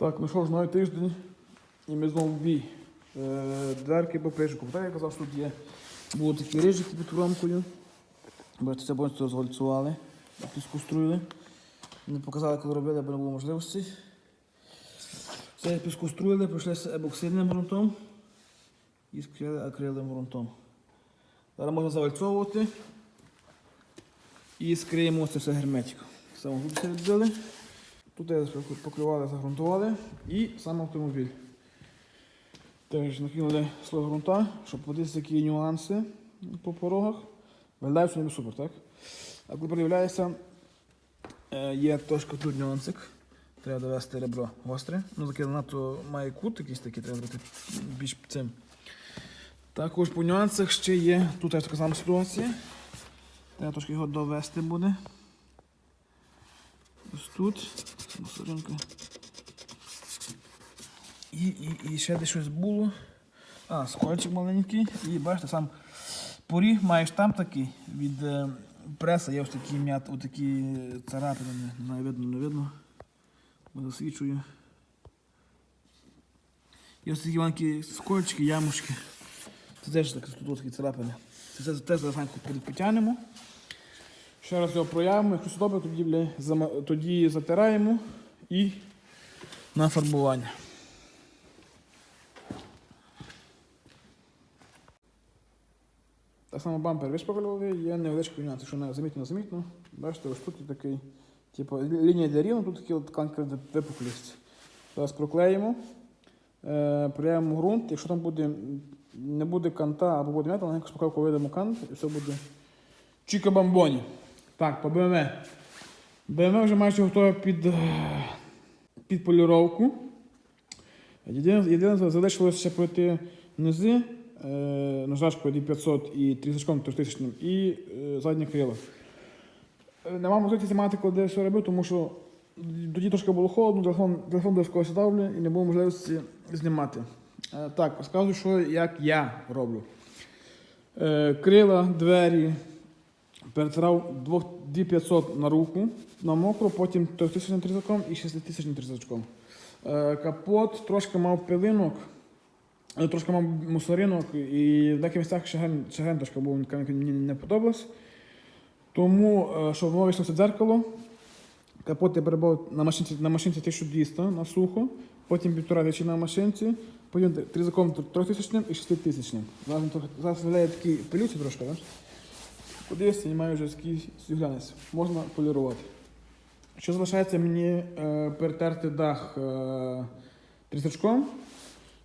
Так, ну що ж, новий тиждень, і ми знову в бій. Е, дверки по прижику. Так, я казав, що тут є. Були такі рижики під рамкою. Бачите, це повністю розгольцювали, піскоструїли. Не показали, коли робили, бо не було можливості. Це піскоструїли, пройшлися ебоксидним ґрунтом і скрили акриловим ґрунтом. Зараз можна завальцовувати і скриємо це все герметиком. Саме все відбили. Тут я покривали, загрунтували і сам автомобіль. Теж накинули слой ґрунта, щоб подивитися, є нюанси по порогах. Виглядає все ніби супер, так? А коли проявляється, е, є трошки тут нюансик. Треба довести ребро гостре. Ну, таке надто має кут якийсь такий, треба брати більш цим. Також по нюансах ще є, тут така сама ситуація. Треба трошки його довести буде. Ось тут. Мусоринка. І, і, і ще десь щось було. А, скольчик маленький. І бачите, сам поріг маєш там такий від е, преса, є ось такі м'ят, ось царапини, не знаю, видно, не видно. Засвічую. І ось такі маленькі скольчики, ямушки. Це теж так, тут такі царапини. Це, теж зараз підтягнемо. Ще раз його проявимо, якщо добре, тоді, бля, тоді затираємо і на фарбування. Так само бампер вишпаклювали, є невеличкий нюанс, що не замітно замітно. Бачите, ось тут є такий, типу, лінія для рівно, тут такі конкретні випуклість. Зараз проклеїмо, е, проявимо ґрунт, якщо там буде, не буде канта або буде м'ята, якусь поправку вийдемо кант і все буде чіка бамбоні. Так, по BMW. BMW вже майже готове під, е, під поліровку. Єдине, єдине залишилося ще пройти низи е, наждачкою D500 і трісачком 3000 і е, заднє крило. Е, Нема можливості знімати, коли все робив, тому що тоді трошки було холодно, телефон, телефон десь когось ставлю і не було можливості знімати. Е, так, розказую, що як я роблю. Е, крила, двері, перетирав 2500 на руку, на мокру, потім 3000 трізаком і 6000 трізачком. Е, Капот трошки мав пилинок, е, трошки мав мусоринок, і в деяких місцях шаген, шаген трошки був, мені не подобалось. Тому, щоб воно вийшло дзеркало, капот я перебав на машинці, на машинці 1200 на сухо, потім півтора тисячі на машинці, потім трізаком 3000 і 6000. Зараз, виглядає такий пилюці трошки, бачиш? Подивився, маю вже свіглянець. Можна полірувати. Що залишається мені е, перетерти дах е, трісачком.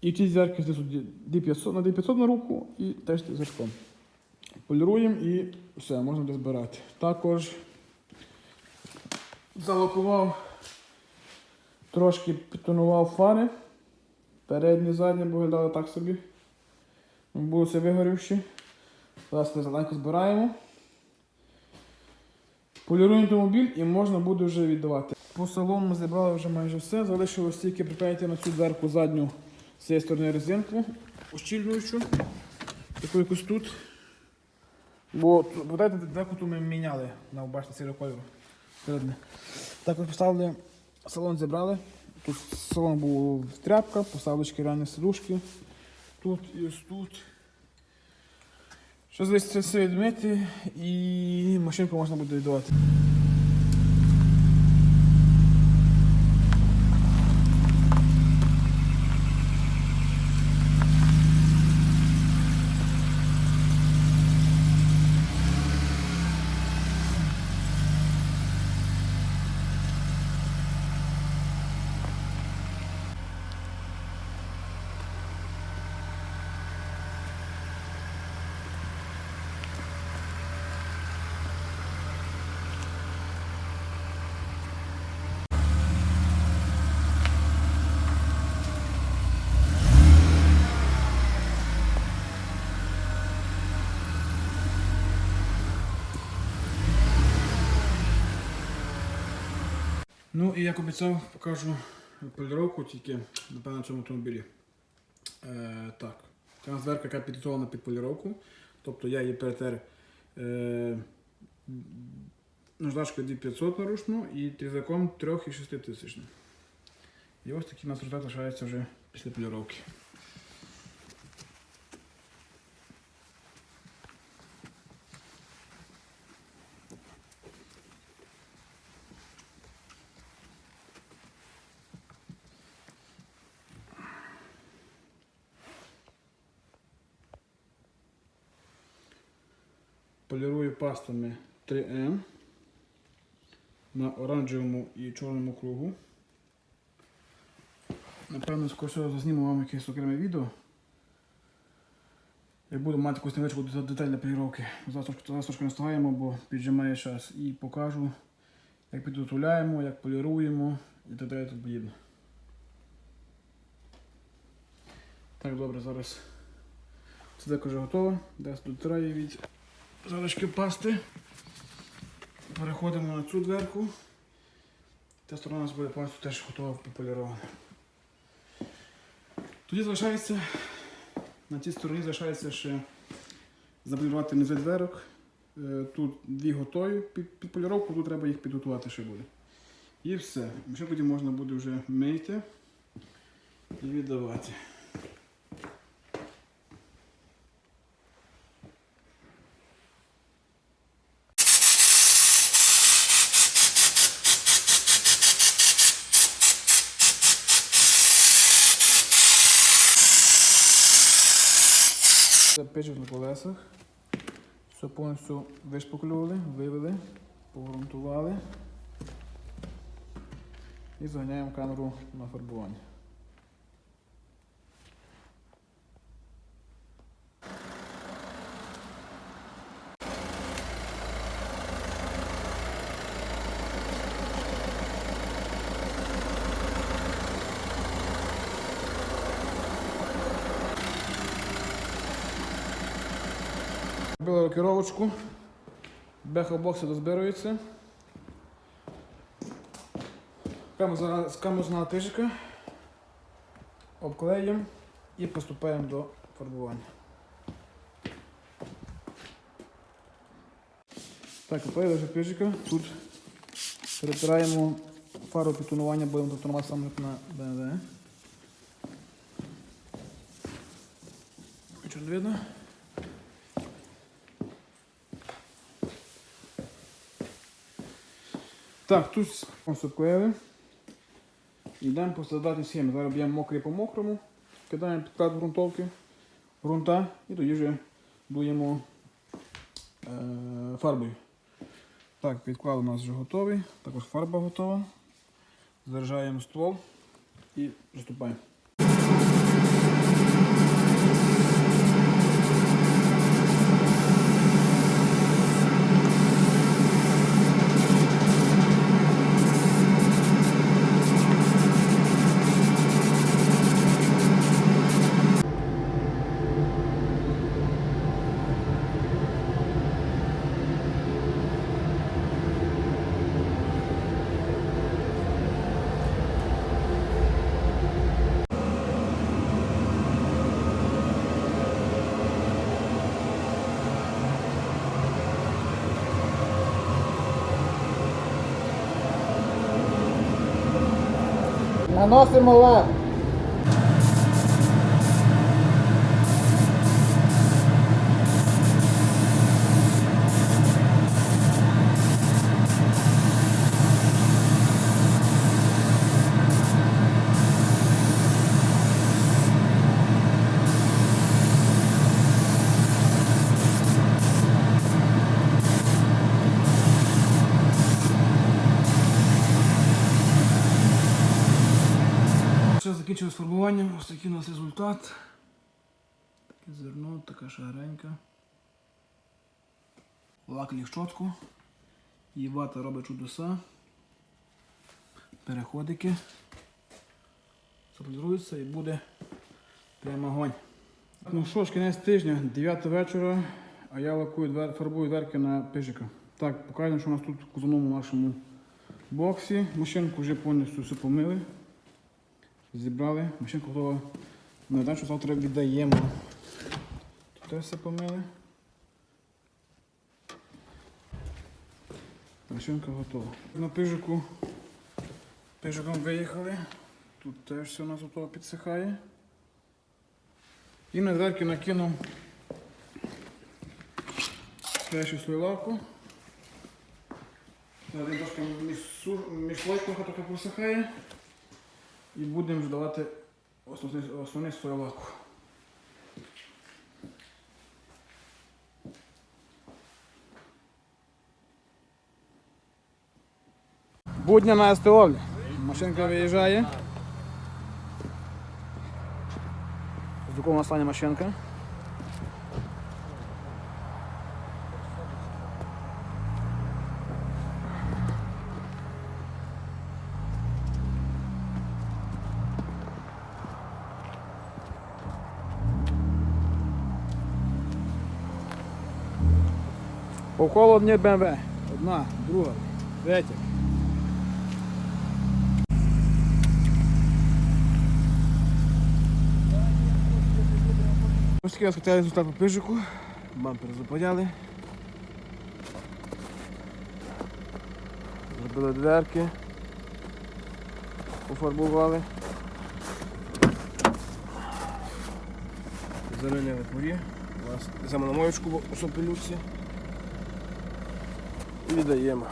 І ті зірки тут D500, на D500 на руку і теж трісачком. Поліруємо і все, можна буде збирати. Також залокував, трошки підтонував фари. Передні, задні, виглядали так собі. Були все вигорівші. Зараз зеленко збираємо. Поліруємо автомобіль і можна буде вже віддавати. По салону ми зібрали вже майже все. Залишилось тільки приклеїти на цю дверку задню з цієї сторони резинку, ущільнюючу. Таку якусь тут. Бо пам'ятаєте, дверку ту ми міняли на бачите. Середне. Так ось поставили, салон зібрали. Тут салон був тряпка, поставили шкіряні сидушки. Тут і ось тут. Що залишиться це все відмити і машинку можна буде віддавати. Ну і як обіцяв, покажу поліровку тільки, напевно, на цьому автомобілі. Е, так, нас дверка, яка підготовлена під поліровку. Тобто я її перетер е, наждачкою D500 наручну і трізаком 3 і 6 тисяч. І ось такий у нас результат лишається вже після поліровки. Полірую 3М на оранжевому і чорному кругу. Напевно, скоро зазніму вам якесь окреме відео. Я буду мати якусь невеличку дет- деталь для поліровки. Зараз трошки, наставаємо, бо піджимає час. І покажу, як підготовляємо, як поліруємо і так далі тут подібне. Так, добре, зараз це вже готово. Десь дотираю від залишки пасти. Переходимо на цю дверку. Та сторона у нас буде повністю теж готова пополірована. Тоді залишається, на цій стороні залишається ще заполірувати низи дверок. Е, Тут дві готові під, під поліровку, тут треба їх підготувати ще буде. І все. Ще тоді можна буде вже мити і віддавати. Печик на колесах. Все повністю вишпаклювали, вивели, погрунтували і заганяємо камеру на фарбування. Робили рокіровочку. Бехо-бокси дозбируються. Скаму на тижика. Обклеїмо і приступаємо до фарбування. Так, обклеїли вже пижика. Тут перетираємо фару підтонування, будемо тут саме на BMW. Що видно? Так, тут обклеїли. Йдемо по схеми. Зараз б'ємо мокрий по мокрому, кидаємо підклад ґрунтовки, ґрунта і тоді вже дуємо е, фарбою. Так, підклад у нас вже готовий, також фарба готова. Заряджаємо ствол і приступаємо. Наносимо лак. Все закінчили з фарбуванням, ось такий у нас результат. Таке зерно, така шаренька. Лак ліг чітко. І вата робить чудеса. Переходики. Заполірується і буде прямо огонь. Ну що ж, кінець тижня, 9 вечора, а я лакую двер, фарбую дверки на пижика. Так, показуємо, що у нас тут в кузовному нашому боксі. Машинку вже повністю все помили. Зібрали, машинка готова. Знаю, що завтра віддаємо. Тут все помили. Машинка готова. На пижику. Пижиком виїхали. Тут теж все у нас готово підсихає. І на дверки накинув першу свою лавку. Трошки між, між слойками трохи просихає. І будемо вже давати основний, основний свою лаку. Будня на СТО. Машинка виїжджає. З такого настання машинка. По одні БМВ. Одна, друга, третя. Ось такий розкатали результат по пижику. Бампер запаяли. Зробили дверки. Пофарбували. Веземо на моєчку у сопелюці. І віддаємо.